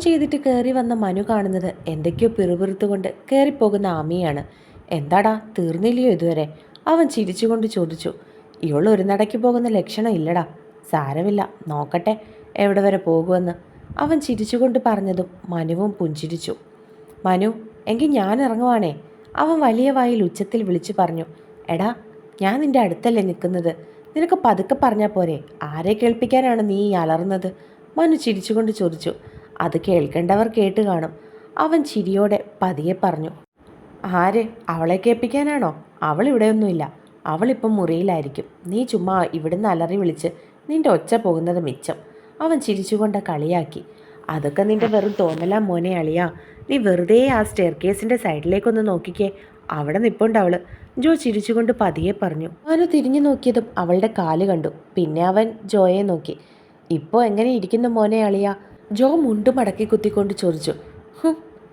ചെയ്തിട്ട് കയറി വന്ന മനു കാണുന്നത് എന്തൊക്കെയോ പിറുപിറുത്തുകൊണ്ട് കയറിപ്പോകുന്ന ആമിയാണ്. എന്താടാ തീർന്നില്ലയോ ഇതുവരെ? അവൻ ചിരിച്ചുകൊണ്ട് ചോദിച്ചു. ഇവൾ ഒരു നടയ്ക്ക് പോകുന്ന ലക്ഷണം ഇല്ലടാ. സാരമില്ല നോക്കട്ടെ എവിടെ വരെ പോകുമെന്ന്. അവൻ ചിരിച്ചുകൊണ്ട് പറഞ്ഞതും മനുവും പുഞ്ചിരിച്ചു. മനു എങ്കിൽ ഞാൻ ഇറങ്ങുവാണേ. അവൻ വലിയ വായിൽ ഉച്ചത്തിൽ വിളിച്ചു പറഞ്ഞു. എടാ ഞാൻ നിന്റെ അടുത്തല്ലേ നിൽക്കുന്നത്? നിനക്ക് പതുക്കെ പറഞ്ഞാൽ പോരെ. ആരെ കേൾപ്പിക്കാനാണ് നീ അലറുന്നത്? മനു ചിരിച്ചുകൊണ്ട് ചോദിച്ചു. അത് കേൾക്കേണ്ടവർ കേട്ട് കാണും. അവൻ ചിരിയോടെ പതിയെ പറഞ്ഞു ആര്? അവളെ കേൾപ്പിക്കാനാണോ? അവൾ ഇവിടെയൊന്നുമില്ല. അവളിപ്പം മുറിയിലായിരിക്കും. നീ ചുമ്മാ ഇവിടുന്ന് അലറി വിളിച്ച് നിന്റെ ഒച്ച പോകുന്നത് മിച്ചം. അവൻ ചിരിച്ചുകൊണ്ട് കളിയാക്കി അതൊക്കെ നിന്റെ വെറും തോന്നലാ മോനെ അളിയാ. നീ വെറുതെ ആ സ്റ്റെയർ കേസിന്റെ സൈഡിലേക്കൊന്ന് നോക്കിക്കേ. അവിടെ നിപ്പുണ്ട് അവൾ. ജോ ചിരിച്ചുകൊണ്ട് പതിയെ പറഞ്ഞു അവന് തിരിഞ്ഞു നോക്കിയതും അവളുടെ കാൽ കണ്ടു. പിന്നെ അവൻ ജോയെ നോക്കി. ഇപ്പോൾ എങ്ങനെ ഇരിക്കുന്നു മോനെ അളിയ? ജോ മുണ്ട് മടക്കി കുത്തിക്കൊണ്ട് ചോദിച്ചു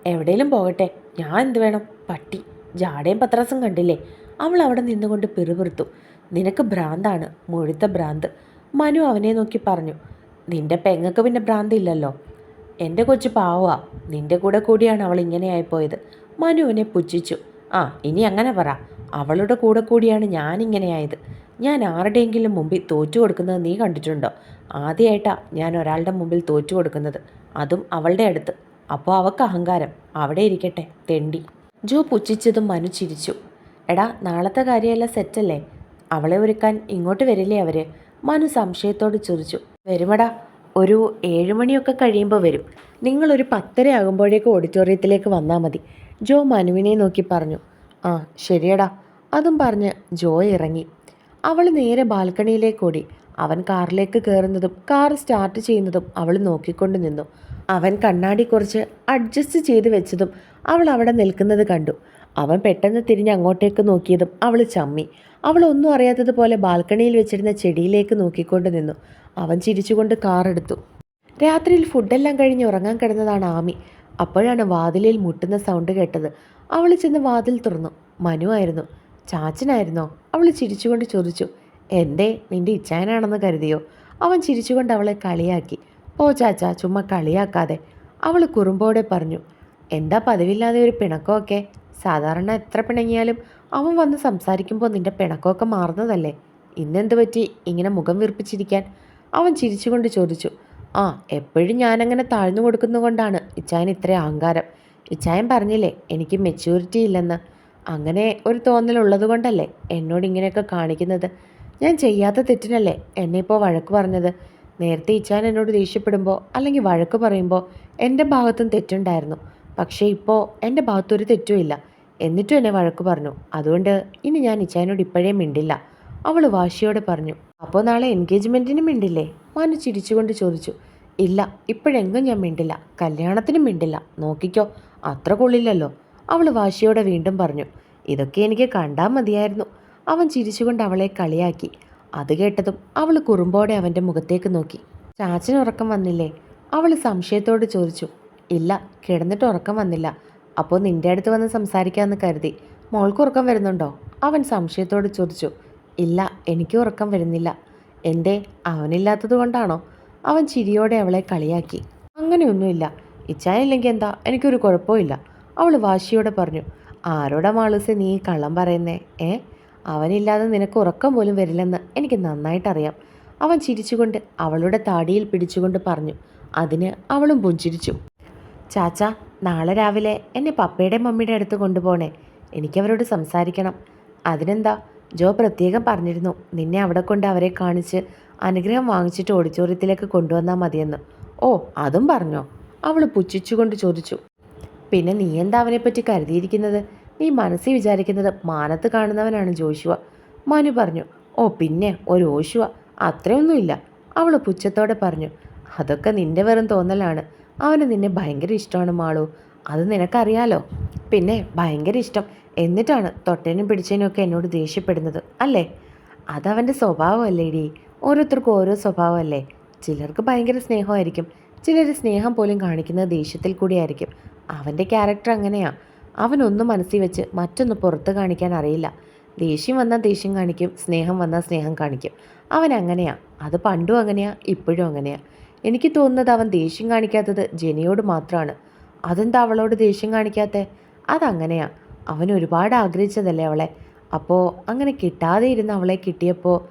എവിടെയും പോകട്ടെ. ഞാൻ എന്ത് വേണം? പട്ടി. ജാടയും പത്രാസും കണ്ടില്ലേ? അവൾ അവിടെ നിന്നുകൊണ്ട് പിറുപിറുത്തു. നിനക്ക് ഭ്രാന്താണ്. മുഴുത്ത ഭ്രാന്ത്. മനു അവനെ നോക്കി പറഞ്ഞു. നിന്റെ പെങ്ങക്ക് പിന്നെ ഭ്രാന്ത് ഇല്ലല്ലോ എന്റെ കൊച്ചു പാവാ. നിന്റെ കൂടെ കൂടിയാണ് അവൾ ഇങ്ങനെയായിപ്പോയത് മനുവിനെ പുച്ഛിച്ചു. ആ ഇനി അങ്ങനെ പറ. അവളുടെ കൂടെ കൂടിയാണ് ഞാൻ ഇങ്ങനെയായത് ഞാൻ ആരുടെയെങ്കിലും മുമ്പിൽ തോറ്റു കൊടുക്കുന്നത് നീ കണ്ടിട്ടുണ്ടോ? ആദ്യമായിട്ടാ ഞാൻ ഒരാളുടെ മുമ്പിൽ തോറ്റു കൊടുക്കുന്നത്. അതും അവളുടെ അടുത്ത്. അപ്പോൾ അവൾക്ക് അഹങ്കാരം. അവിടെ ഇരിക്കട്ടെ തെണ്ടി. ജോ പുച്ഛിച്ചതും മനു ചിരിച്ചു. എടാ നാളത്തെ കാര്യമെല്ലാം സെറ്റല്ലേ? അവളെ ഒരുക്കാൻ ഇങ്ങോട്ട് വരില്ലേ അവർ മനു സംശയത്തോട് ചൊറിച്ചു വരുമടാ ഒരു ഏഴുമണിയൊക്കെ കഴിയുമ്പോൾ വരും. നിങ്ങളൊരു പത്തര ആകുമ്പോഴേക്കും ഓഡിറ്റോറിയത്തിലേക്ക് വന്നാൽ മതി. ജോ മനുവിനെ നോക്കി പറഞ്ഞു. ആ ശരിയടാ. അതും പറഞ്ഞ് ജോ ഇറങ്ങി. അവൾ നേരെ ബാൽക്കണിയിലേക്ക് ഓടി അവൻ കാറിലേക്ക് കയറുന്നതും കാർ സ്റ്റാർട്ട് ചെയ്യുന്നതും അവൾ നോക്കിക്കൊണ്ട് നിന്നു. അവൻ കണ്ണാടി കുറച്ച് അഡ്ജസ്റ്റ് ചെയ്ത് വെച്ചതും അവൾ അവിടെ നിൽക്കുന്നത് കണ്ടു. അവൻ പെട്ടെന്ന് തിരിഞ്ഞ് അങ്ങോട്ടേക്ക് നോക്കിയതും അവൾ ചമ്മി. അവൾ ഒന്നും അറിയാത്തതുപോലെ ബാൽക്കണിയിൽ വെച്ചിരുന്ന ചെടിയിലേക്ക് നോക്കിക്കൊണ്ട് നിന്നു. അവൻ ചിരിച്ചുകൊണ്ട് കാർ എടുത്തു. രാത്രിയിൽ ഫുഡെല്ലാം കഴിഞ്ഞ് ഉറങ്ങാൻ കിടന്നതാണ് ആമി. അപ്പോഴാണ് വാതിലിൽ മുട്ടുന്ന സൗണ്ട് കേട്ടത്. അവൾ ചെന്ന് വാതിൽ തുറന്നു. മനു ആയിരുന്നു. ചാച്ചനായിരുന്നോ? അവൾ ചിരിച്ചുകൊണ്ട് ചോദിച്ചു എന്തേ നിന്റെ ഇച്ചായനാണെന്ന് കരുതിയോ? അവൻ ചിരിച്ചുകൊണ്ട് അവളെ കളിയാക്കി ഓ ചാച്ച ചുമ്മാ കളിയാക്കാതെ. അവൾ കുറുമ്പോടെ പറഞ്ഞു എന്താ പതിവില്ലാതെ ഒരു പിണക്കമൊക്കെ? സാധാരണ എത്ര പിണങ്ങിയാലും അവൻ വന്ന് സംസാരിക്കുമ്പോൾ നിന്റെ പിണക്കമൊക്കെ മാറുന്നതല്ലേ? ഇന്നെന്ത് പറ്റി ഇങ്ങനെ മുഖം വീർപ്പിച്ചിരിക്കാൻ? അവൻ ചിരിച്ചുകൊണ്ട് ചോദിച്ചു ആ എപ്പോഴും ഞാനങ്ങനെ താഴ്ന്നു കൊടുക്കുന്നതുകൊണ്ടാണ് ഇച്ചായൻ ഇത്ര അഹങ്കാരം. ഇച്ചായൻ പറഞ്ഞില്ലേ എനിക്ക് മെച്യൂരിറ്റി ഇല്ലെന്ന്. അങ്ങനെ ഒരു തോന്നലുള്ളത് കൊണ്ടല്ലേ എന്നോട് ഇങ്ങനെയൊക്കെ കാണിക്കുന്നത്? ഞാൻ ചെയ്യാത്ത തെറ്റിനല്ലേ എന്നെ ഇപ്പോൾ വഴക്ക് പറഞ്ഞത്? നേരത്തെ ഇച്ചാൻ എന്നോട് ദേഷ്യപ്പെടുമ്പോൾ അല്ലെങ്കിൽ വഴക്ക് പറയുമ്പോൾ എന്റെ ഭാഗത്തും തെറ്റുണ്ടായിരുന്നു. പക്ഷേ ഇപ്പോൾ എന്റെ ഭാഗത്തൊരു തെറ്റുമില്ല എന്നിട്ടും എന്നെ വഴക്ക് പറഞ്ഞു. അതുകൊണ്ട് ഇനി ഞാൻ ഇച്ചാനോട് ഇപ്പോഴേ മിണ്ടില്ല. അവൾ വാശിയോടെ പറഞ്ഞു. അപ്പോൾ നാളെ എൻഗേജ്മെന്റിന് മിണ്ടില്ലേ? മനു ചിരിച്ചുകൊണ്ട് ചോദിച്ചു. ഇല്ല ഇപ്പോഴെങ്ങും ഞാൻ മിണ്ടില്ല. കല്യാണത്തിനും മിണ്ടില്ല. നോക്കിക്കോ അത്ര കൊള്ളില്ലല്ലോ. അവൾ വാശിയോടെ വീണ്ടും പറഞ്ഞു ഇതൊക്കെ എനിക്ക് കണ്ടാൽ മതിയായിരുന്നു അവൻ ചിരിച്ചുകൊണ്ട് അവളെ കളിയാക്കി. അത് കേട്ടതും അവൾ കുറുമ്പോടെ അവന്റെ മുഖത്തേക്ക് നോക്കി. ചാച്ചന് ഉറക്കം വന്നില്ലേ അവൾ സംശയത്തോട് ചോദിച്ചു. ഇല്ല കിടന്നിട്ട് ഉറക്കം വന്നില്ല. അപ്പോൾ നിന്റെ അടുത്ത് വന്ന് സംസാരിക്കാമെന്ന് കരുതി. മോൾക്ക് ഉറക്കം വരുന്നുണ്ടോ അവൻ സംശയത്തോട് ചോദിച്ചു. ഇല്ല എനിക്ക് ഉറക്കം വരുന്നില്ല. എന്തേ അവനില്ലാത്തത് കൊണ്ടാണോ അവൻ ചിരിയോടെ അവളെ കളിയാക്കി. അങ്ങനെയൊന്നുമില്ല. ഇച്ചാനില്ലെങ്കിൽ എന്താ? എനിക്കൊരു കുഴപ്പമില്ല അവൾ വാശിയോടെ പറഞ്ഞു ആരോടാ മാളൂസെ നീ കള്ളം പറയുന്നേ? ഏ? അവനില്ലാതെ നിനക്ക് ഉറക്കം പോലും വരില്ലെന്ന് എനിക്ക് നന്നായിട്ടറിയാം. അവൻ ചിരിച്ചുകൊണ്ട് അവളുടെ താടിയിൽ പിടിച്ചുകൊണ്ട് പറഞ്ഞു അതിന് അവളും പുഞ്ചിരിച്ചു. ചാച്ച നാളെ രാവിലെ എന്നെ പപ്പയുടെ മമ്മിയുടെ അടുത്ത് കൊണ്ടുപോകണേ എനിക്കവരോട് സംസാരിക്കണം. അതിനെന്താ? ജോ പ്രത്യേകം പറഞ്ഞിരുന്നു നിന്നെ അവിടെ കൊണ്ട് അവരെ കാണിച്ച് അനുഗ്രഹം വാങ്ങിച്ചിട്ട് ഓഡിറ്റോറിയത്തിലേക്ക് കൊണ്ടുവന്നാൽ മതിയെന്ന്. ഓ അതും പറഞ്ഞോ? അവൾ പുച്ഛിച്ചുകൊണ്ട് ചോദിച്ചു. പിന്നെ നീ എന്താ അവനെപ്പറ്റി കരുതിയിരിക്കുന്നത്? നീ മനസ്സിൽ വിചാരിക്കുന്നത് മാനത്ത് കാണുന്നവനാണ് ജോഷുവ മനു പറഞ്ഞു ഓ പിന്നെ ഒരു ഓശുവ. അത്രയൊന്നുമില്ല. അവൾ പുച്ഛത്തോടെ പറഞ്ഞു അതൊക്കെ നിന്റെ വെറും തോന്നലാണ്. അവന് നിന്നെ ഭയങ്കര ഇഷ്ടമാണ് മാളു. അത് നിനക്കറിയാലോ? പിന്നെ ഭയങ്കര ഇഷ്ടം. എന്നിട്ടാണ് തൊട്ടേനും പിടിച്ചേനും ഒക്കെ എന്നോട് ദേഷ്യപ്പെടുന്നത് അല്ലേ? അതവന്റെ സ്വഭാവമല്ലേടി. ഓരോരുത്തർക്കും ഓരോ സ്വഭാവമല്ലേ? ചിലർക്ക് ഭയങ്കര സ്നേഹമായിരിക്കും. ചിലർ സ്നേഹം പോലും കാണിക്കുന്നത് ദേഷ്യത്തിൽ കൂടിയായിരിക്കും. അവന്റെ ക്യാരക്ടർ അങ്ങനെയാണ് അവനൊന്നും മനസ്സിൽ വെച്ച് മറ്റൊന്ന് പുറത്ത് കാണിക്കാൻ അറിയില്ല. ദേഷ്യം വന്നാൽ ദേഷ്യം കാണിക്കും സ്നേഹം വന്നാൽ സ്നേഹം കാണിക്കും. അവൻ അങ്ങനെയാ. അത് പണ്ടും അങ്ങനെയാ ഇപ്പോഴും അങ്ങനെയാ. എനിക്ക് തോന്നുന്നത് അവൻ ദേഷ്യം കാണിക്കാത്തത് ജെനിയോട് മാത്രമാണ് അതെന്താ അവളോട് ദേഷ്യം കാണിക്കാത്തേ? അതങ്ങനെയാ. അവൻ ഒരുപാട് ആഗ്രഹിച്ചതല്ലേ അവളെ? അപ്പോൾ അങ്ങനെ കിട്ടാതെ ഇരുന്ന് അവളെ കിട്ടിയപ്പോൾ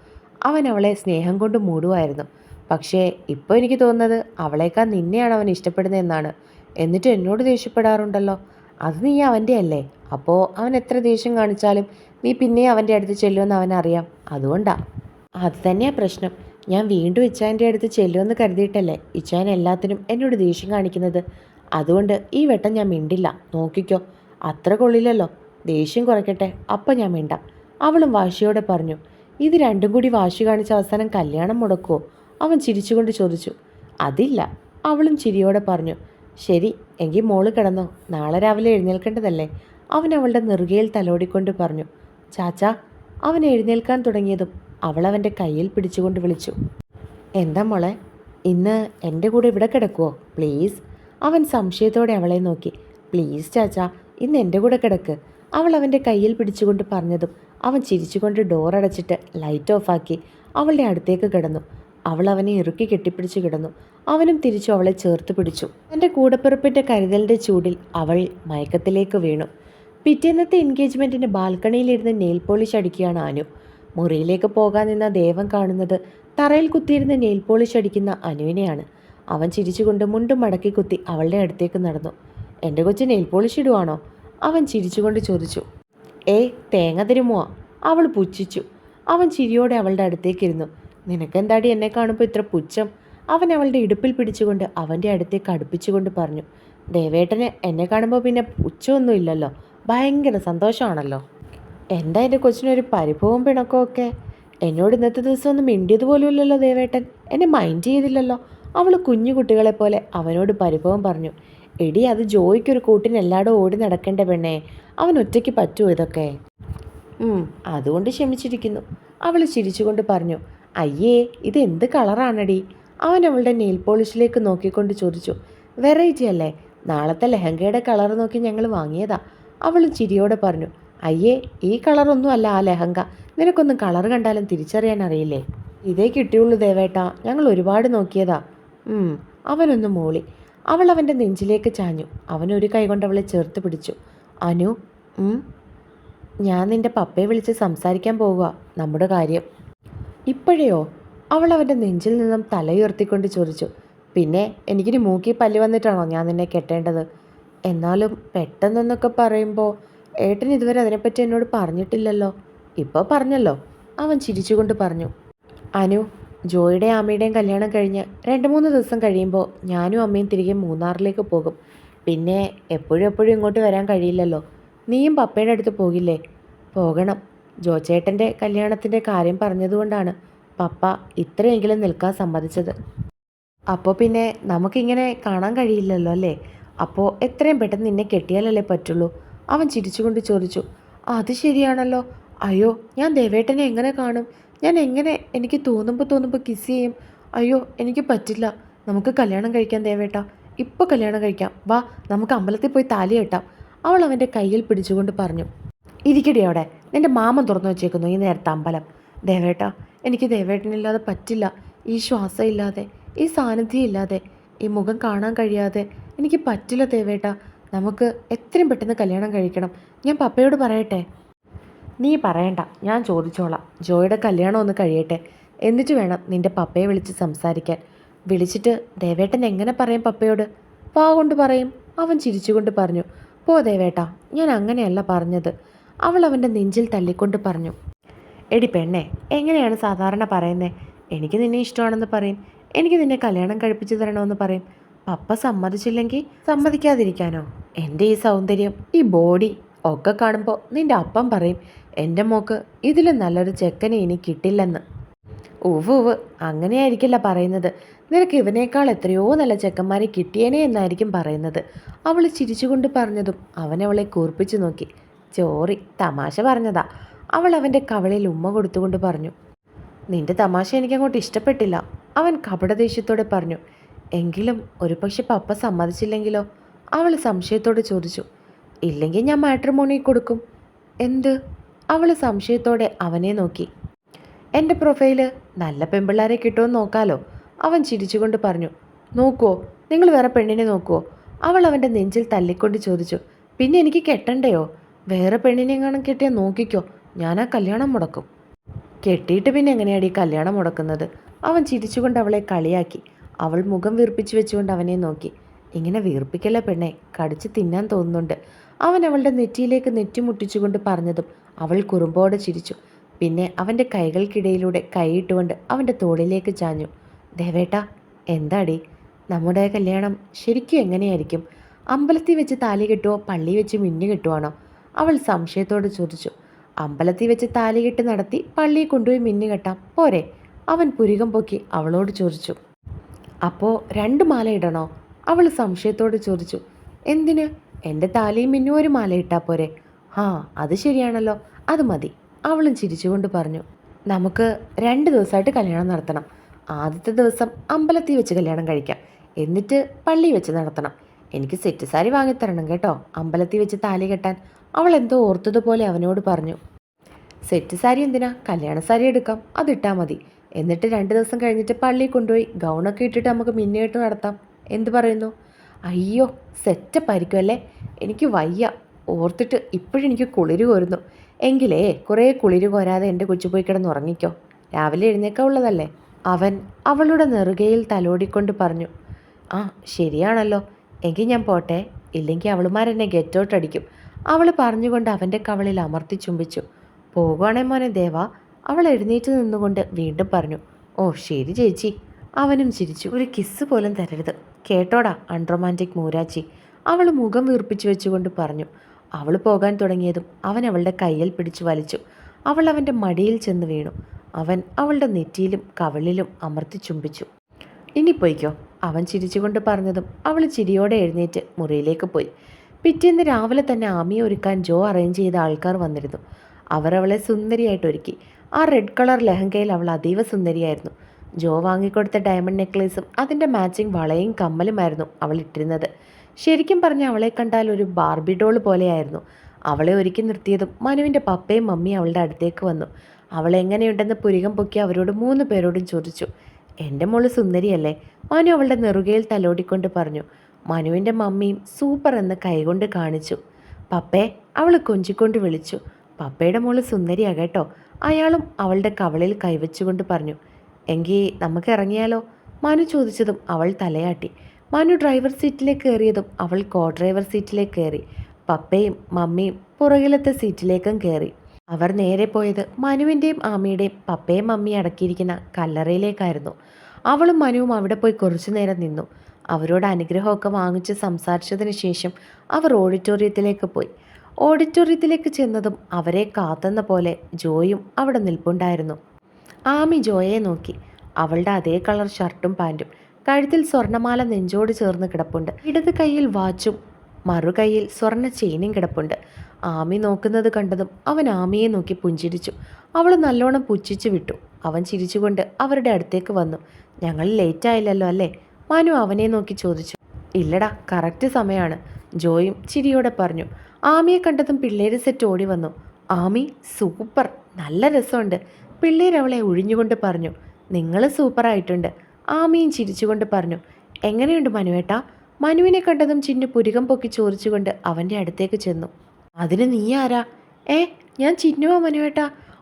അവൻ അവളെ സ്നേഹം കൊണ്ട് മൂടുമായിരുന്നു പക്ഷേ ഇപ്പോൾ എനിക്ക് തോന്നുന്നത് അവളേക്കാൾ നിന്നെയാണ് അവൻ ഇഷ്ടപ്പെടുന്നതെന്നാണ്. എന്നിട്ട് എന്നോട് ദേഷ്യപ്പെടാറുണ്ടല്ലോ. അത് നീ അവന്റെ അല്ലേ? അപ്പോൾ അവൻ എത്ര ദേഷ്യം കാണിച്ചാലും നീ പിന്നെ അവന്റെ അടുത്ത് ചെല്ലുമെന്ന് അവനറിയാം അതുകൊണ്ടാണ് അത് തന്നെയാണ് പ്രശ്നം. ഞാൻ വീണ്ടും ഇച്ചാന്റെ അടുത്ത് ചെല്ലുമെന്ന് കരുതിയിട്ടല്ലേ ഇച്ചാൻ എല്ലാത്തിനും എന്നോട് ദേഷ്യം കാണിക്കുന്നത്? അതുകൊണ്ട് ഈ വെട്ടം ഞാൻ മിണ്ടില്ല. നോക്കിക്കോ. അത്ര കൊള്ളില്ലല്ലോ. ദേഷ്യം കുറയ്ക്കട്ടെ. അപ്പം ഞാൻ മിണ്ടാം. അവളും വാശിയോടെ പറഞ്ഞു. ഇത് രണ്ടും കൂടി വാശി കാണിച്ച അവസാനം കല്യാണം മുടക്കുമോ അവൻ ചിരിച്ചുകൊണ്ട് ചോദിച്ചു. അതില്ല. അവളും ചിരിയോടെ പറഞ്ഞു. ശരി എങ്കിൽ മോൾ കിടന്നോ. നാളെ രാവിലെ എഴുന്നേൽക്കേണ്ടതല്ലേ? അവൻ അവളുടെ നെറുകയിൽ തലോടിക്കൊണ്ട് പറഞ്ഞു. ചാച്ച അവൻ എഴുന്നേൽക്കാൻ തുടങ്ങിയതും അവൾ അവന്റെ കയ്യിൽ പിടിച്ചുകൊണ്ട് വിളിച്ചു. എന്താ മോളെ ഇന്ന് എന്റെ കൂടെ ഇവിടെ കിടക്കുമോ പ്ലീസ്. അവൻ സംശയത്തോടെ അവളെ നോക്കി. പ്ലീസ് ചാച്ച ഇന്ന് എന്റെ കൂടെ കിടക്ക്. അവൾ അവന്റെ കയ്യിൽ പിടിച്ചുകൊണ്ട് പറഞ്ഞതും അവൻ ചിരിച്ചുകൊണ്ട് ഡോർ അടച്ചിട്ട് ലൈറ്റ് ഓഫാക്കി അവളുടെ അടുത്തേക്ക് കിടന്നു. അവൾ അവനെ ഇറുക്കി കെട്ടിപ്പിടിച്ചു കിടന്നു. അവനും തിരിച്ചു അവളെ ചേർത്ത് പിടിച്ചു. തന്റെ കൂടപ്പിറപ്പിന്റെ കരുതലിന്റെ ചൂടിൽ അവൾ മയക്കത്തിലേക്ക് വീണു. പിറ്റേന്നത്തെ എൻഗേജ്മെന്റിന് ബാൽക്കണിയിലിരുന്ന് നെയിൽ പോളിഷ് അടിക്കുകയാണ് അനു. മുറിയിലേക്ക് പോകാൻ നിന്ന ദേവൻ കാണുന്നത് തറയിൽ കുത്തിയിരുന്ന് നെയിൽ പോളിഷ് അടിക്കുന്ന അനുവിനെയാണ്. അവൻ ചിരിച്ചുകൊണ്ട് മുണ്ടും മടക്കി കുത്തി അവളുടെ അടുത്തേക്ക് നടന്നു. എന്റെ കൊച്ചു നെയിൽ പോളിഷ് ഇടുവാണോ? അവൻ ചിരിച്ചുകൊണ്ട് ചോദിച്ചു. ഏ തേങ്ങ തരുമോ അവൾ പുച്ഛിച്ചു. അവൻ ചിരിയോടെ അവളുടെ അടുത്തേക്കിരുന്നു. നിനക്കെന്താടി എന്നെ കാണുമ്പോൾ ഇത്ര പുച്ഛം? അവൻ അവളുടെ ഇടുപ്പിൽ പിടിച്ചുകൊണ്ട് അവന്റെ അടുത്തേക്ക് അടുപ്പിച്ചുകൊണ്ട് പറഞ്ഞു. ദേവേട്ടന് എന്നെ കാണുമ്പോൾ പിന്നെ പുച്ഛമൊന്നും ഇല്ലല്ലോ ഭയങ്കര സന്തോഷമാണല്ലോ. എന്താ എന്റെ കൊച്ചിനൊരു പരിഭവം പിണക്കവും ഒക്കെ എന്നോട് ഇന്നത്തെ ദിവസം ഒന്നും മിണ്ടിയത് പോലുമില്ലല്ലോ ദേവേട്ടൻ. എന്നെ മൈൻഡ് ചെയ്തില്ലല്ലോ. അവൾ കുഞ്ഞു കുട്ടികളെ പോലെ അവനോട് പരിഭവം പറഞ്ഞു. എടി അത് ജോയ്ക്കൊരു കൂട്ടിന് എല്ലായിടും ഓടി നടക്കേണ്ട പെണ്ണേ. അവൻ ഒറ്റയ്ക്ക് പറ്റുമോ ഇതൊക്കെ? അതുകൊണ്ട് ക്ഷമിച്ചിരിക്കുന്നു. അവൾ ചിരിച്ചുകൊണ്ട് പറഞ്ഞു. അയ്യേ ഇത് എന്ത് കളറാണടി? അവൻ അവളുടെ നെയിൽ പോളിഷിലേക്ക് നോക്കിക്കൊണ്ട് ചോദിച്ചു. വെറൈറ്റി അല്ലേ നാളത്തെ ലെഹങ്കയുടെ കളർ നോക്കി ഞങ്ങൾ വാങ്ങിയതാ. അവൾ ചിരിയോടെ പറഞ്ഞു. അയ്യേ ഈ കളറൊന്നും അല്ല ആ ലെഹങ്ക. നിനക്കൊന്നും കളർ കണ്ടാലും തിരിച്ചറിയാൻ അറിയില്ലേ? ഇതേ കിട്ടിയുള്ളൂ ദേവേട്ടാ. ഞങ്ങൾ ഒരുപാട് നോക്കിയതാ. അവനൊന്ന് മൂളി. അവൾ അവന്റെ നെഞ്ചിലേക്ക് ചാഞ്ഞു. അവനൊരു ഒരു കൈ കൊണ്ട് അവളെ ചേർത്ത് പിടിച്ചു. അനു ഞാൻ നിന്റെ പപ്പയെ വിളിച്ച് സംസാരിക്കാൻ പോവുക. നമ്മുടെ കാര്യം. ഇപ്പോഴെയോ? അവൾ അവന്റെ നെഞ്ചിൽ നിന്നും തലയുയർത്തിക്കൊണ്ട് ചോദിച്ചു. പിന്നെ എനിക്കിനി മൂക്കി പല്ലി വന്നിട്ടാണോ ഞാൻ നിന്നെ കെട്ടേണ്ടത്? എന്നാലും പെട്ടെന്നൊക്കെ പറയുമ്പോൾ ഏട്ടൻ ഇതുവരെ അതിനെപ്പറ്റി എന്നോട് പറഞ്ഞിട്ടില്ലല്ലോ. ഇപ്പോൾ പറഞ്ഞല്ലോ. അവൻ ചിരിച്ചുകൊണ്ട് പറഞ്ഞു. അനു ജോയുടെ അമ്മയുടെയും കല്യാണം കഴിഞ്ഞ് രണ്ട് മൂന്ന് ദിവസം കഴിയുമ്പോൾ ഞാനും അമ്മയും തിരികെ മൂന്നാറിലേക്ക് പോകും. പിന്നെ എപ്പോഴും എപ്പോഴും ഇങ്ങോട്ട് വരാൻ കഴിയില്ലല്ലോ. നീയും പപ്പയുടെ അടുത്ത് പോകില്ലേ? പോകണം. ജോച്ചേട്ടന്റെ കല്യാണത്തിന്റെ കാര്യം പറഞ്ഞതുകൊണ്ടാണ് പപ്പ ഇത്രയെങ്കിലും നിൽക്കാൻ സമ്മതിച്ചത്. അപ്പോൾ പിന്നെ നമുക്കിങ്ങനെ കാണാൻ കഴിയില്ലല്ലോ അല്ലേ? അപ്പോൾ എത്രയും പെട്ടെന്ന് നിന്നെ കെട്ടിയാലല്ലേ പറ്റുള്ളൂ. അവൻ ചിരിച്ചുകൊണ്ട് ചോദിച്ചു അത് ശരിയാണല്ലോ. അയ്യോ ഞാൻ ദേവേട്ടനെ എങ്ങനെ കാണും? ഞാൻ എങ്ങനെ എനിക്ക് തോന്നുമ്പോൾ തോന്നുമ്പോൾ കിസ് ചെയ്യും? അയ്യോ എനിക്ക് പറ്റില്ല. നമുക്ക് കല്യാണം കഴിക്കാം ദേവേട്ട. ഇപ്പോൾ കല്യാണം കഴിക്കാം. വാ നമുക്ക് അമ്പലത്തിൽ പോയി താലി കെട്ടാം. അവൾ അവന്റെ കയ്യിൽ പിടിച്ചുകൊണ്ട് പറഞ്ഞു ഇരിക്കടി അവിടെ. നിന്റെ മാമൻ തുറന്നു വെച്ചേക്കുന്നു ഈ നേരത്തെ അമ്പലം. ദേവേട്ട എനിക്ക് ദേവേട്ടനില്ലാതെ പറ്റില്ല. ഈ ശ്വാസം ഇല്ലാതെ ഈ സാന്നിധ്യം ഇല്ലാതെ ഈ മുഖം കാണാൻ കഴിയാതെ എനിക്ക് പറ്റില്ല ദേവേട്ട. നമുക്ക് എത്രയും പെട്ടെന്ന് കല്യാണം കഴിക്കണം. ഞാൻ പപ്പയോട് പറയട്ടെ? നീ പറയണ്ട ഞാൻ ചോദിച്ചോളാം. ജോയുടെ കല്യാണം ഒന്ന് കഴിയട്ടെ. എന്നിട്ട് വേണം നിന്റെ പപ്പയെ വിളിച്ച് സംസാരിക്കാൻ. വിളിച്ചിട്ട് ദേവേട്ടൻ എങ്ങനെ പറയും പപ്പയോട്? വാ കൊണ്ട് പറയും. അവൻ ചിരിച്ചുകൊണ്ട് പറഞ്ഞു പോ ദേവേട്ട ഞാൻ അങ്ങനെയല്ല പറഞ്ഞത്. അവൾ അവന്റെ നെഞ്ചിൽ തല്ലിക്കൊണ്ട് പറഞ്ഞു എടി പെണ്ണേ എങ്ങനെയാണ് സാധാരണ പറയുന്നത് എനിക്ക് നിന്നെ ഇഷ്ടമാണെന്ന് പറയും. എനിക്ക് നിന്നെ കല്യാണം കഴിപ്പിച്ചു തരണമെന്ന് പറയും. പപ്പ സമ്മതിച്ചില്ലെങ്കിൽ സമ്മതിക്കാതിരിക്കാനോ? എന്റെ ഈ സൗന്ദര്യം ഈ ബോഡി ഒക്കെ കാണുമ്പോൾ നിന്റെ അപ്പം പറയും എന്റെ മോക്ക് ഇതിലും നല്ലൊരു ചെക്കനെ ഇനി കിട്ടില്ലെന്ന്. ഉവ് ഉവ് അങ്ങനെയായിരിക്കില്ല പറയുന്നത്. നിനക്ക് ഇവനേക്കാൾ എത്രയോ നല്ല ചെക്കന്മാരെ കിട്ടിയേനെ എന്നായിരിക്കും പറയുന്നത്. അവൾ ചിരിച്ചുകൊണ്ട് പറഞ്ഞതും അവനവളെ കൂർപ്പിച്ചു നോക്കി. ചോറി തമാശ പറഞ്ഞതാ. അവൾ അവന്റെ കവളിൽ ഉമ്മ കൊടുത്തുകൊണ്ട് പറഞ്ഞു നിന്റെ തമാശ എനിക്കങ്ങോട്ട് ഇഷ്ടപ്പെട്ടില്ല അവൻ കപടദേഷ്യത്തോടെ പറഞ്ഞു എങ്കിലും ഒരു പക്ഷെ പപ്പ സമ്മതിച്ചില്ലെങ്കിലോ? അവൾ സംശയത്തോടെ ചോദിച്ചു ഇല്ലെങ്കിൽ ഞാൻ മാട്രിമോണി കൊടുക്കും. എന്ത്? അവൾ സംശയത്തോടെ അവനെ നോക്കി എന്റെ പ്രൊഫൈൽ നല്ല പെമ്പിള്ളാരെ കിട്ടുമെന്ന് നോക്കാലോ? അവൻ ചിരിച്ചുകൊണ്ട് പറഞ്ഞു നോക്കുവോ നിങ്ങൾ വേറെ പെണ്ണിനെ നോക്കുവോ? അവൾ അവന്റെ നെഞ്ചിൽ തല്ലിക്കൊണ്ട് ചോദിച്ചു പിന്നെ എനിക്ക് കെട്ടണ്ടയോ? വേറെ പെണ്ണിനെങ്ങാനും കെട്ടിയാൽ നോക്കിക്കോ. ഞാൻ ആ കല്യാണം മുടക്കും. കെട്ടിയിട്ട് പിന്നെ എങ്ങനെയാണ് ഈ കല്യാണം മുടക്കുന്നത്? അവൻ ചിരിച്ചുകൊണ്ട് അവളെ കളിയാക്കി. അവൾ മുഖം വീർപ്പിച്ചു വെച്ചുകൊണ്ട് അവനെ നോക്കി. ഇങ്ങനെ വീർപ്പിക്കല്ല പെണ്ണെ? കടിച്ച് തിന്നാൻ തോന്നുന്നുണ്ട്. അവൻ അവളുടെ നെറ്റിയിലേക്ക് നെറ്റിമുട്ടിച്ചുകൊണ്ട് പറഞ്ഞതും അവൾ കുറുമ്പോടെ ചിരിച്ചു. പിന്നെ അവന്റെ കൈകൾക്കിടയിലൂടെ കൈയിട്ടുകൊണ്ട് അവന്റെ തോളിലേക്ക് ചാഞ്ഞു. ദേവേട്ട എന്താടി? നമ്മുടെ കല്യാണം ശരിക്കും എങ്ങനെയായിരിക്കും? അമ്പലത്തിൽ വെച്ച് താലി കെട്ടുവോ പള്ളി വെച്ച് മിന്നു കെട്ടുവാണോ? അവൾ സംശയത്തോട് ചോദിച്ചു അമ്പലത്തിൽ വെച്ച് താലികെട്ട് നടത്തി പള്ളിയിൽ കൊണ്ടുപോയി മിന്നുകെട്ടാം പോരെ? അവൻ പുരികം പൊക്കി അവളോട് ചോദിച്ചു അപ്പോൾ രണ്ട് മാല ഇടണോ? അവൾ സംശയത്തോട് ചോദിച്ചു എന്തിന്? എന്റെ താലിയും മിന്നും ഒരു മാല ഇട്ടാ പോരെ? ആ അത് ശരിയാണല്ലോ അത് മതി അവളും ചിരിച്ചുകൊണ്ട് പറഞ്ഞു നമുക്ക് രണ്ട് ദിവസമായിട്ട് കല്യാണം നടത്തണം ആദ്യത്തെ ദിവസം അമ്പലത്തിൽ വെച്ച് കല്യാണം കഴിക്കാം എന്നിട്ട് പള്ളി വെച്ച് നടത്തണം എനിക്ക് സെറ്റ് സാരി വാങ്ങിത്തരണം കേട്ടോ അമ്പലത്തിൽ വെച്ച് താലി കെട്ടാൻ അവൾ എന്തോ ഓർത്തതുപോലെ അവനോട് പറഞ്ഞു സെറ്റ് സാരി എന്തിനാ? കല്യാണ സാരി എടുക്കാം. അതിട്ടാൽ മതി. എന്നിട്ട് രണ്ട് ദിവസം കഴിഞ്ഞിട്ട് പള്ളിയിൽ കൊണ്ടുപോയി ഗൗണൊക്കെ ഇട്ടിട്ട് നമുക്ക് മിന്നുകെട്ട് നടത്താം. എന്ത് പറയുന്നു? അയ്യോ സെറ്റപ്പായിരിക്കും അല്ലേ? എനിക്ക് വയ്യ. ഓർത്തിട്ട് ഇപ്പോഴെനിക്ക് കുളിര് കോരുന്നു. എങ്കിലേ കുറേ കുളിര് കോരാതെ എന്റെ കൊച്ചു പോയി കിടന്ന് ഉറങ്ങിക്കോ. രാവിലെ എഴുന്നേക്കാൻ ഉള്ളതല്ലേ? അവൻ അവളുടെ നെറുകയിൽ തലോടിക്കൊണ്ട് പറഞ്ഞു ആ ശരിയാണല്ലോ. എങ്കിൽ ഞാൻ പോട്ടെ. ഇല്ലെങ്കിൽ അവളുമാരെന്നെ ഗെറ്റ് ഔട്ട് അടിക്കും. അവൾ പറഞ്ഞുകൊണ്ട് അവന്റെ കവളിൽ അമർത്തി ചുംബിച്ചു. പോകുവാണേ മോനെ ദേവ. അവൾ എഴുന്നേറ്റ് നിന്നുകൊണ്ട് വീണ്ടും പറഞ്ഞു ഓ ശരി ചേച്ചി. അവനും ചിരിച്ചു ഒരു കിസ് പോലും തരരുത്. കേട്ടോടാ അൺറൊമാന്റിക് മൂരാച്ചി. അവൾ മുഖം വീർപ്പിച്ചു വെച്ചുകൊണ്ട് പറഞ്ഞു അവൾ പോകാൻ തുടങ്ങിയതും അവൻ അവളുടെ കയ്യിൽ പിടിച്ചു വലിച്ചു. അവൾ അവന്റെ മടിയിൽ ചെന്ന് വീണു. അവൻ അവളുടെ നെറ്റിയിലും കവളിലും അമർത്തി ചുംബിച്ചു. ഇനി പോയിക്കോ. അവൻ ചിരിച്ചുകൊണ്ട് പറഞ്ഞതും അവൾ ചിരിയോടെ എഴുന്നേറ്റ് മുറിയിലേക്ക് പോയി. പിറ്റേന്ന് രാവിലെ തന്നെ ആമിയെ ഒരുക്കാൻ ജോ അറേഞ്ച് ചെയ്ത ആൾക്കാർ വന്നിരുന്നു. അവർ അവളെ സുന്ദരിയായിട്ട് ഒരുക്കി. ആ റെഡ് കളർ ലെഹങ്കയിൽ അവൾ അതീവ സുന്ദരിയായിരുന്നു. ജോ വാങ്ങിക്കൊടുത്ത ഡയമണ്ട് നെക്ലേസും അതിന്റെ മാച്ചിങ് വളയും കമ്മലുമായിരുന്നു അവൾ ഇട്ടിരുന്നത്. ശരിക്കും പറഞ്ഞാൽ അവളെ കണ്ടാൽ ഒരു ബാർബി ഡോൾ പോലെയായിരുന്നു. അവളെ ഒരുക്കി നിർത്തിയതും മനുവിന്റെ പപ്പയും മമ്മിയും അവളുടെ അടുത്തേക്ക് വന്നു. അവൾ എങ്ങനെയുണ്ടെന്ന് പുരികം പൊക്കി അവരോട് മൂന്ന് പേരോടും ചോദിച്ചു. എന്റെ മോൾ സുന്ദരിയല്ലേ? മനു അവളുടെ നെറുകയിൽ തലോടിക്കൊണ്ട് പറഞ്ഞു. മനുവിന്റെ മമ്മിയും സൂപ്പർ എന്ന് കൈകൊണ്ട് കാണിച്ചു. പപ്പേ അവൾ കൊഞ്ചിക്കൊണ്ട് വിളിച്ചു. പപ്പയുടെ മോൾ സുന്ദരിയാ കേട്ടോ. അയാളും അവളുടെ കവളിൽ കൈവച്ചുകൊണ്ട് പറഞ്ഞു എങ്കിൽ നമുക്ക് ഇറങ്ങിയാലോ? മനു ചോദിച്ചതും അവൾ തലയാട്ടി. മനു ഡ്രൈവർ സീറ്റിലേക്ക് കയറിയതും അവൾ കോ ഡ്രൈവർ സീറ്റിലേക്ക് കയറി പപ്പയും മമ്മിയും പുറകിലത്തെ സീറ്റിലേക്കും കയറി അവർ നേരെ പോയത് മനുവിന്റെയും ആമിയുടെയും പപ്പയും മമ്മിയും അടക്കിയിരിക്കുന്ന കല്ലറയിലേക്കായിരുന്നു. അവളും മനുവും അവിടെ പോയി കുറച്ചു നേരം നിന്നു. അവരോട് അനുഗ്രഹമൊക്കെ വാങ്ങിച്ച് സംസാരിച്ചതിന് ശേഷം അവർ ഓഡിറ്റോറിയത്തിലേക്ക് പോയി. ഓഡിറ്റോറിയത്തിലേക്ക് ചെന്നതും അവരെ കാത്തെന്ന പോലെ ജോയും അവിടെ നിൽപ്പുണ്ടായിരുന്നു. ആമി ജോയെ നോക്കി. അവളുടെ അതേ കളർ ഷർട്ടും പാന്റും കഴുത്തിൽ സ്വർണമാല നെഞ്ചോട് ചേർന്ന് കിടപ്പുണ്ട്. ഇടത് കയ്യിൽ വാച്ചും മറുകൈയിൽ സ്വർണ ചെയിനും കിടപ്പുണ്ട്. ആമി നോക്കുന്നത് കണ്ടതും അവൻ ആമിയെ നോക്കി പുഞ്ചിരിച്ചു. അവൾ നല്ലോണം പുച്ഛിച്ചു വിട്ടു. അവൻ ചിരിച്ചുകൊണ്ട് അവരുടെ അടുത്തേക്ക് വന്നു. ഞങ്ങൾ ലേറ്റ് ആയില്ലല്ലോ അല്ലേ? മനു അവനെ നോക്കി ചോദിച്ചു. ഇല്ലടാ കറക്റ്റ് സമയമാണ് ജോയും ചിരിയോടെ പറഞ്ഞു. ആമിയെ കണ്ടതും പിള്ളേര് സെറ്റ് ഓടി വന്നു. ആമി സൂപ്പർ നല്ല രസമുണ്ട് പിള്ളേർ അവളെ ഒഴിഞ്ഞുകൊണ്ട് പറഞ്ഞു. നിങ്ങൾ സൂപ്പറായിട്ടുണ്ട് ആമിയും ചിരിച്ചുകൊണ്ട് പറഞ്ഞു. എങ്ങനെയുണ്ട് മനുവേട്ട? മനുവിനെ കണ്ടതും ചിന്നു പുരുകം പൊക്കി ചോദിച്ചുകൊണ്ട് അവന്റെ അടുത്തേക്ക് ചെന്നു. അതിന് നീ ആരാ? ഏ ഞാൻ ചിന്നുവാ മനുവേട്ട.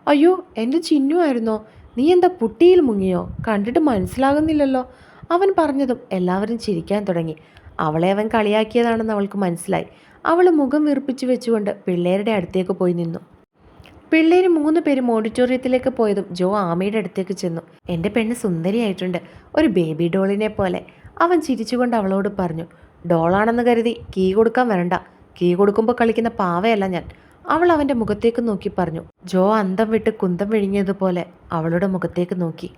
അയ്യോ എന്റെ ചിന്നുവായിരുന്നോ? നീ എന്താ പുട്ടിയിൽ മുങ്ങിയോ? കണ്ടിട്ട് മനസ്സിലാകുന്നില്ലല്ലോ. അവൻ പറഞ്ഞതും എല്ലാവരും ചിരിക്കാൻ തുടങ്ങി. അവളെ അവൻ കളിയാക്കിയതാണെന്ന് അവൾക്ക് മനസ്സിലായി. അവൾ മുഖം വീർപ്പിച്ചു വെച്ചുകൊണ്ട് പിള്ളേരുടെ അടുത്തേക്ക് പോയി നിന്നു. പിള്ളേര് മൂന്ന് പേരും ഓഡിറ്റോറിയത്തിലേക്ക് പോയതും ജോ ആമയുടെ അടുത്തേക്ക് ചെന്നു. എന്റെ പെണ്ണ് സുന്ദരിയായിട്ടുണ്ട്. ഒരു ബേബി ഡോളിനെ പോലെ. അവൻ ചിരിച്ചുകൊണ്ട് അവളോട് പറഞ്ഞു ഡോളാണെന്ന് കരുതി കീ കൊടുക്കാൻ വരണ്ട. കീ കൊടുക്കുമ്പോൾ കളിക്കുന്ന പാവയല്ല ഞാൻ. അവൾ അവന്റെ മുഖത്തേക്ക് നോക്കി പറഞ്ഞു. ജോ അന്തം വിട്ട് കുന്തം വിഴുങ്ങിയതുപോലെ അവളുടെ മുഖത്തേക്ക് നോക്കി.